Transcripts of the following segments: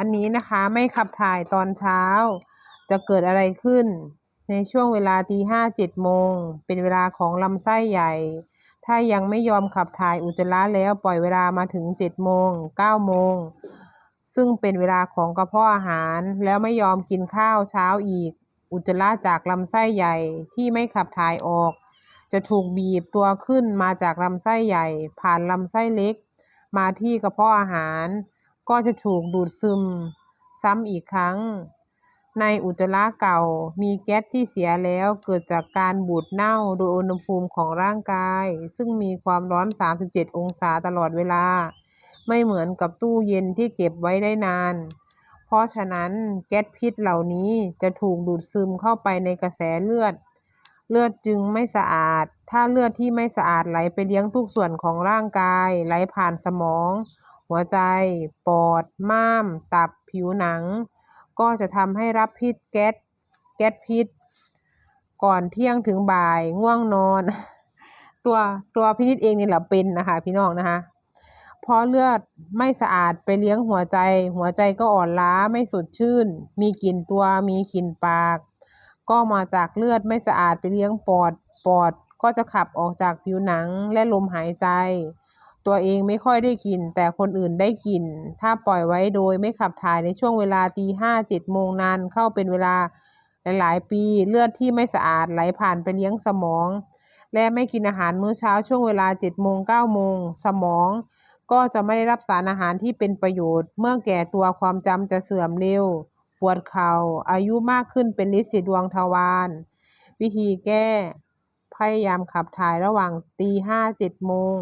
อันนี้นะคะไม่ขับถ่ายตอนเช้า จะเกิดอะไรขึ้น ในช่วงเวลาตีห้าเจ็ดโมง เป็นเวลาของลำไส้ใหญ่ ถ้ายังไม่ยอมขับถ่ายอุจจาระแล้วปล่อยเวลามาถึงเจ็ดโมงเก้าโมง ซึ่งเป็นเวลาของกระเพาะอาหารแล้วไม่ยอมกินข้าวเช้าอีก อุจจาระจากลำไส้ใหญ่ที่ไม่ขับถ่ายออก จะถูกบีบตัวขึ้นมาจากลำไส้ใหญ่ ผ่านลำไส้เล็ก มาที่กระเพาะอาหาร ก็จะถูกดูดซึม ซ้ำอีกครั้ง ในอุจจาระเก่ามีแก๊สที่เสียแล้วเกิดจากการบูดเน่าโดยอุณหภูมิของร่างกาย ซึ่งมีความร้อน 37 องศาตลอดเวลา ไม่เหมือนกับตู้เย็นที่เก็บไว้ได้นาน เพราะฉะนั้นแก๊สพิษเหล่านี้จะถูกดูดซึมเข้าไปในกระแสเลือด เลือดจึงไม่สะอาด ถ้าเลือดที่ไม่สะอาดไหลไปเลี้ยงทุกส่วนของร่างกายไหลผ่านสมอง หัวใจ ปอด ม้าม ตับ ผิวหนัง ก็จะทำให้รับพิษแก๊ส แก๊สพิษ ก่อนเที่ยงถึงบ่าย ง่วงนอน ตัวตัวพินิจเองนี่แหละเป็นนะคะ พี่น้องนะคะเพราะเลือดไม่สะอาดไปเลี้ยงหัวใจ หัวใจก็อ่อนล้าไม่สดชื่น มีกลิ่นตัว มีกลิ่นปาก ก็มาจากเลือดไม่สะอาดไปเลี้ยงปอด ปอดก็จะขับออกจากผิวหนังและลมหายใจ ตัวเองไม่ค่อยได้กิน แต่คนอื่นได้กิน ถ้าปล่อยไว้โดยไม่ขับถ่ายในช่วงเวลาตีห้าเจ็ดโมงนานเข้าเป็นเวลาหลาย ๆ ปี เลือดที่ไม่สะอาดไหลผ่านไปเลี้ยงสมอง และไม่กินอาหารมื้อเช้าช่วงเวลาเจ็ดโมงเก้าโมงสมอง ก็จะไม่ได้รับสารอาหารที่เป็นประโยชน์ เมื่อแก่ตัวความจำจะเสื่อมเร็ว ปวดเข่า อายุมากขึ้นเป็นฤทธิ์สีดวงทวารวิธีแก้ พยายามขับถ่ายระหว่างตีห้าเจ็ดโมง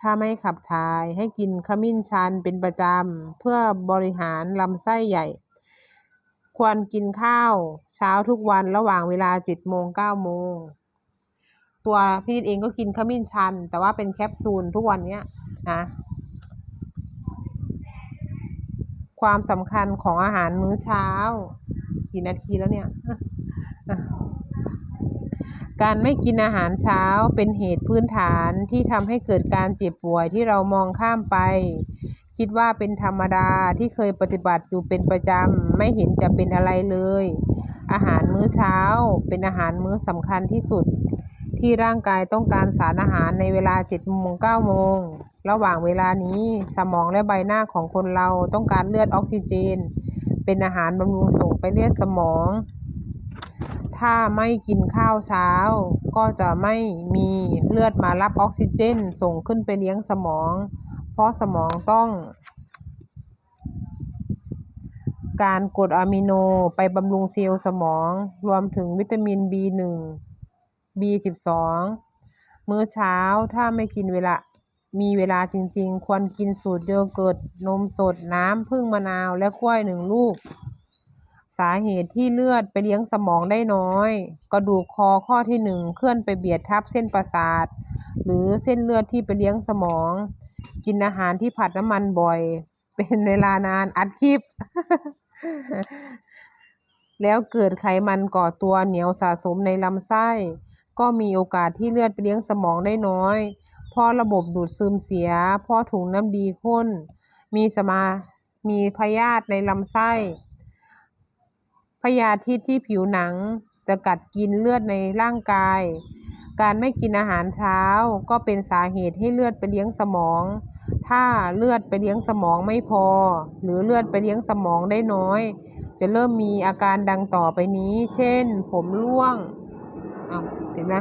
ถ้าไม่ขับถ่ายให้กินขมิ้นชันเป็นประจำ เพื่อบริหารลำไส้ใหญ่ ควรกินข้าวเช้าทุกวันระหว่างเวลาเจ็ดโมงเก้าโมง ตัวพี่เองก็กินขมิ้นชัน แต่ว่าเป็นแคปซูลทุกวันเนี้ยนะความสำคัญของอาหารมื้อเช้า กี่นาทีแล้วเนี่ย การไม่กินอาหารเช้าเป็นเหตุพื้นฐานที่ทำให้เกิดการเจ็บป่วยที่เรามองข้ามไป คิดว่าเป็นธรรมดาที่เคยปฏิบัติอยู่เป็นประจำ ไม่เห็นจะเป็นอะไรเลย อาหารมื้อเช้าเป็นอาหารมื้อสำคัญที่สุด ที่ร่างกายต้องการสารอาหารในเวลา7โมง9โมง ระหว่างเวลานี้สมองและใบหน้าของคนเราต้องการเลือดออกซิเจน เป็นอาหารบำรุงส่งไปเลือดสมอง ถ้าไม่กินข้าวเช้า ก็จะไม่มีเลือดมารับออกซิเจน ส่งขึ้นไปเลี้ยงสมอง เพราะสมองต้อง การกรดอะมิโนไปบำรุงเซลล์สมอง รวมถึงวิตามิน B1 B12 มื้อเช้าถ้าไม่กินเวลามีเวลาจริงๆ ควรกินสูตรโยเกิร์ต นมสด น้ำผึ้งมะนาว และกล้วยหนึ่งลูก สาเหตุที่เลือดไปเลี้ยงสมองได้น้อย กระดูกคอข้อที่หนึ่งเคลื่อนไปเบียดทับเส้นประสาท หรือเส้นเลือดที่ไปเลี้ยงสมอง กินอาหารที่ผัดน้ำมันบ่อย เป็นเวลานานอัดคลิป แล้วเกิดไขมันก่อตัวเหนียวสะสมในลำไส้ ก็มีโอกาสที่เลือดไปเลี้ยงสมองได้น้อยเพราะระบบดูดซึมเสียเพราะถุงน้ำดีข้น มีสมา มีพยาธิในลำไส้ พยาธิที่ผิวหนังจะกัดกินเลือดในร่างกาย การไม่กินอาหารเช้าก็เป็นสาเหตุให้เลือดไปเลี้ยงสมอง ถ้าเลือดไปเลี้ยงสมองไม่พอ หรือเลือดไปเลี้ยงสมองได้น้อย จะเริ่มมีอาการดังต่อไปนี้ เช่น ผมร่วงอ้าเห็นไหม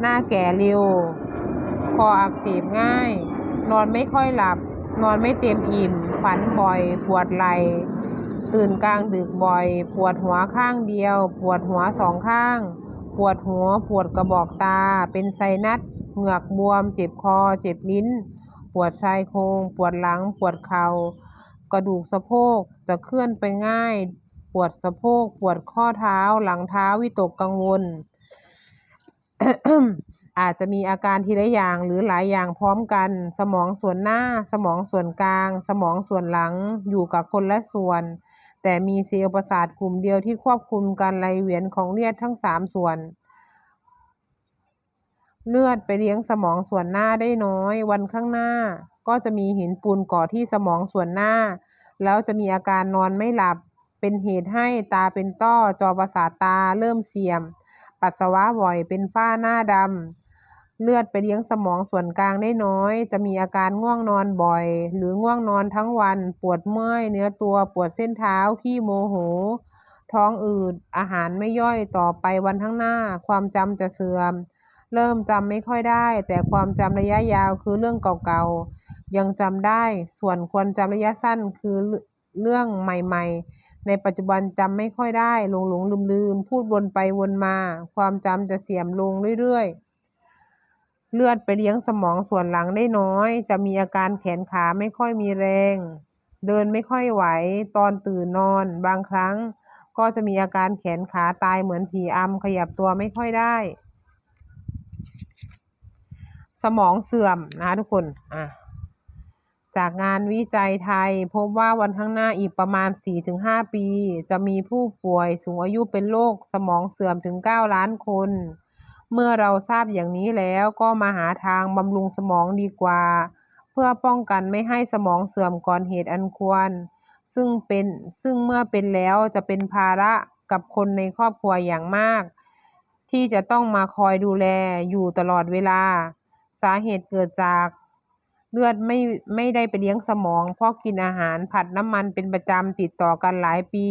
หน้าแก่เร็ว คออักเสบง่าย นอนไม่ค่อยหลับ นอนไม่เต็มอิ่ม ฝันบ่อย ปวดไหล่ ตื่นกลางดึกบ่อย ปวดหัวข้างเดียว ปวดหัวสองข้าง ปวดหัวปวดกระบอกตา เป็นไซนัส เหงือกบวม เจ็บคอ เจ็บลิ้น ปวดชายโครง ปวดหลัง ปวดเข่า กระดูกสะโพกจะเคลื่อนไปง่าย ปวดสะโพก ปวดข้อเท้า หลังเท้าวิตกกังวล อาจจะมีอาการทีละอย่างหรือหลายอย่างพร้อมกัน สมองส่วนหน้า สมองส่วนกลาง สมองส่วนหลัง อยู่กับคนละส่วน แต่มีเซลล์ประสาทกลุ่มเดียวที่ควบคุมการไหลเวียนของเลือดทั้งสามส่วน เลือดไปเลี้ยงสมองส่วนหน้าได้น้อย วันข้างหน้า ก็จะมีหินปูนเกาะที่สมองส่วนหน้า แล้วจะมีอาการนอนไม่หลับ เป็นเหตุให้ตาเป็นต้อจอประสาทตาเริ่มเสื่อมปัสสาวะบ่อยเป็นฝ้าหน้าดำ เลือดไปเลี้ยงสมองส่วนกลางได้น้อย จะมีอาการง่วงนอนบ่อย หรือง่วงนอนทั้งวัน ปวดเมื่อย เนื้อตัว ปวดเส้นเท้า ขี้โมโห ท้องอืด อาหารไม่ย่อยต่อไปวันข้างหน้า ความจำจะเสื่อม เริ่มจำไม่ค่อยได้ แต่ความจำระยะยาวคือเรื่องเก่าๆ ยังจำได้ ส่วนควรจำระยะสั้นคือเรื่องใหม่ๆ ในปัจจุบันจำไม่ค่อยได้ หลงหลงลืมลืมพูดวนไปวนมา ความจำจะเสื่อมลงเรื่อยๆ เลือดไปเลี้ยงสมองส่วนหลังได้น้อย จะมีอาการแขนขาไม่ค่อยมีแรง เดินไม่ค่อยไหว ตอนตื่นนอน บางครั้ง ก็จะมีอาการแขนขาตายเหมือนผีอำขยับตัวไม่ค่อยได้ สมองเสื่อมนะคะทุกคนอะจากงานวิจัยไทย พบว่าวันข้างหน้าอีกประมาณ 4-5 ปี จะมีผู้ป่วยสูงอายุเป็นโรคสมองเสื่อมถึง 9 ล้านคน เมื่อเราทราบอย่างนี้แล้วก็มาหาทางบำรุงสมองดีกว่า เพื่อป้องกันไม่ให้สมองเสื่อมก่อนเหตุอันควร ซึ่งเป็นซึ่งเมื่อเป็นแล้วจะเป็นภาระกับคนในครอบครัวอย่างมาก ที่จะต้องมาคอยดูแลอยู่ตลอดเวลา สาเหตุเกิดจากเลือดไม่ไม่ได้ไปเลี้ยงสมอง เพราะกินอาหารผัดน้ำมันเป็นประจำติดต่อกันหลายปี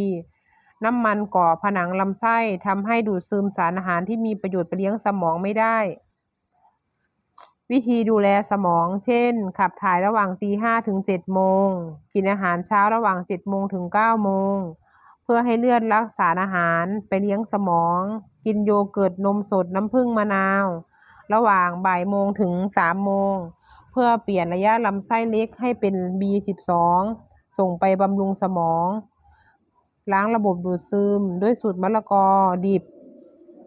น้ำมันก่อผนังลำไส้ทำให้ดูดซึมสารอาหารที่มีประโยชน์ไปเลี้ยงสมองไม่ได้ วิธีดูแลสมอง เช่น ขับถ่ายระหว่างตีห้าถึงเจ็ดโมง กินอาหารเช้าระหว่างเจ็ดโมงถึงเก้าโมง เพื่อให้เลือดรักษารอาหารไปเลี้ยงสมอง กินโยเกิร์ตนมสดน้ำผึ้งมะนาว ระหว่างบ่ายโมงถึงสามโมง เพื่อเปลี่ยนระยะลำไส้เล็กให้เป็น B12 ส่งไปบำรุงสมอง ล้างระบบดูดซึม ด้วยสูตรมะละกอดิบ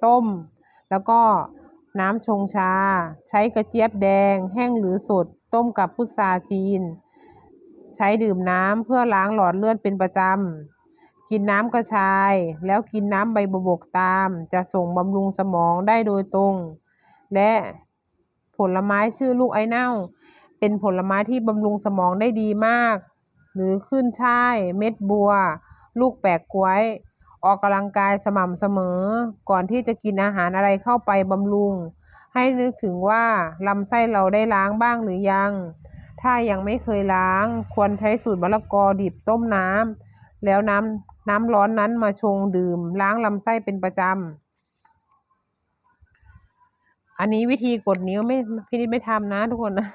ต้ม แล้วก็น้ำชงชา ใช้กระเจี๊ยบแดง แห้งหรือสด ต้มกับพุทราจีน ใช้ดื่มน้ำเพื่อล้างหลอดเลือดเป็นประจำ กินน้ำกระชาย แล้วกินน้ำใบบวบกตาม จะส่งบำรุงสมองได้โดยตรง และผลไม้ชื่อลูกไอเน่า เป็นผลไม้ที่บำรุงสมองได้ดีมาก หรือขึ้นช่ายเม็ดบัว ลูกแปลกกล้วย ออกกำลังกายสม่ำเสมอ ก่อนที่จะกินอาหารอะไรเข้าไปบำรุง ให้นึกถึงว่าลำไส้เราได้ล้างบ้างหรือยัง ถ้ายังไม่เคยล้าง ควรใช้สูตรมะละกอดิบต้มน้ำแล้วน้ำน้ำร้อนนั้นมาชงดื่ม ล้างลำไส้เป็นประจำอันนี้วิธีกดนิ้วไม่พี่นิดไม่ทำนะทุกคนนะ